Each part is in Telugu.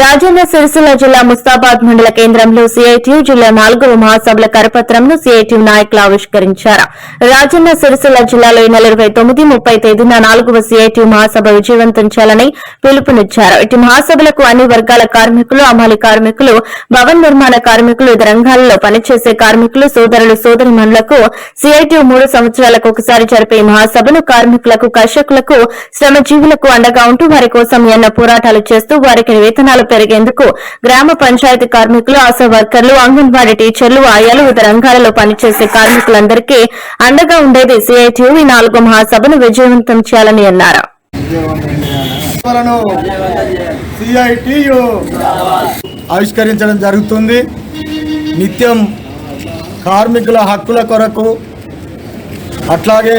రాజన్న సిరిసిల్ల జిల్లా ముస్తాబాద్ మండల కేంద్రంలో సిఐటియు జిల్లా నాలుగవ మహాసభల కరపత్రంను సిఐటియు నాయకులు ఆవిష్కరించారు. రాజన్న సిరిసిల్ల జిల్లాలో ఈ నెల ఇరవై తొమ్మిది ముప్పై తేదీన నాలుగవ సిఐటియు మహాసభ విజయవంతం చేయాలని పిలుపునిచ్చారు. ఇటు మహాసభలకు అన్ని వర్గాల కార్మికులు అమలు కార్మికులు భవన నిర్మాణ కార్మికులు ఇతర రంగాలలో పనిచేసే కార్మికులు సోదరులు సోదరిమణులకు సిఐటియు మూడు సంవత్సరాలకు ఒకసారి జరిపే ఈ మహాసభను కార్మికులకు కర్షకులకు శ్రమజీవులకు అండగా ఉంటూ వారి కోసం ఎన్నో పోరాటాలు చేస్తూ వారికి వేతనాలు పెరిగేందుకు గ్రామ పంచాయతీ కార్మికులు ఆశా వర్కర్లు అంగన్వాడీ టీచర్లు ఆయాలు వివిధ రంగాలలో పనిచేసే కార్మికులందరికీ అండగా ఉండేది సిఐటియు. ఈ నాలుగో మహాసభను విజయవంతం చేయాలని అన్నారు. సిఐటియు ఆవిష్కరించడం జరుగుతుంది. నిత్యం కార్మికుల హక్కుల కొరకు అట్లాగే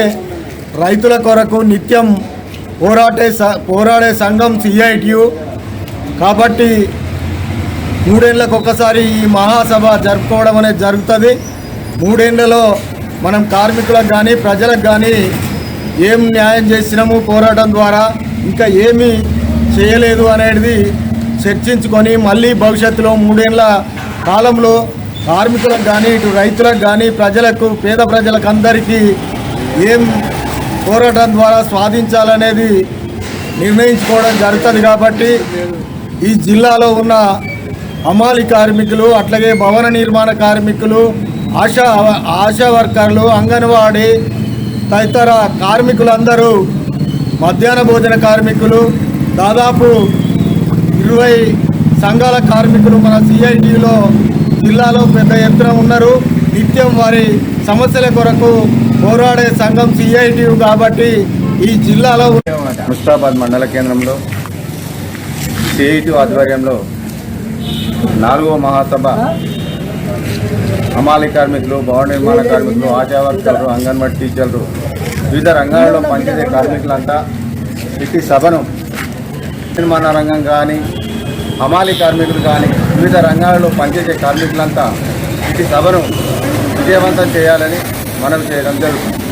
రైతుల కొరకు నిత్యం పోరాటే పోరాడే సంఘం సిఐటియు. కాబట్టి మూడేళ్ళకు ఒక్కసారి ఈ మహాసభ జరుపుకోవడం అనేది జరుగుతుంది. మూడేళ్ళలో మనం కార్మికులకు కానీ ప్రజలకు కానీ ఏం న్యాయం చేసినాము పోరాటం ద్వారా ఇంకా ఏమి చేయలేదు అనేది చర్చించుకొని మళ్ళీ భవిష్యత్తులో మూడేళ్ళ కాలంలో కార్మికులకు కానీ ఇటు రైతులకు కానీ ప్రజలకు పేద ప్రజలకు అందరికీ ఏం పోరాటం ద్వారా స్వాధించాలనేది నిర్ణయించుకోవడం జరుగుతుంది కాబట్టి ఈ జిల్లాలో ఉన్న అమాలి కార్మికులు అట్లాగే భవన నిర్మాణ కార్మికులు ఆశా ఆశా వర్కర్లు అంగన్వాడీ తదితర కార్మికులందరూ మధ్యాహ్న భోజన కార్మికులు దాదాపు ఇరవై సంఘాల కార్మికులు మన సిఐటిలో జిల్లాలో పెద్ద ఎత్తున ఉన్నారు. నిత్యం వారి సమస్యల కొరకు పోరాడే సంఘం సిఐటియు కాబట్టి ఈ జిల్లాలో ముస్తాబాద్ మండల కేంద్రంలో సిఐటి ఆధ్వర్యంలో నాలుగో మహాసభ హమాలి కార్మికులు భవన నిర్మాణ కార్మికులు ఆశా వర్కర్లు అంగన్వాడీ టీచర్లు వివిధ రంగాలలో పనిచేసే కార్మికులంతా ఇట్టి సభను నిర్మాణ రంగం కానీ హమాలి కార్మికులు కానీ వివిధ రంగాలలో పనిచేసే కార్మికులంతా ఇట్టి సభను విజయవంతం చేయాలని మనం చేయడం జరుగుతుంది.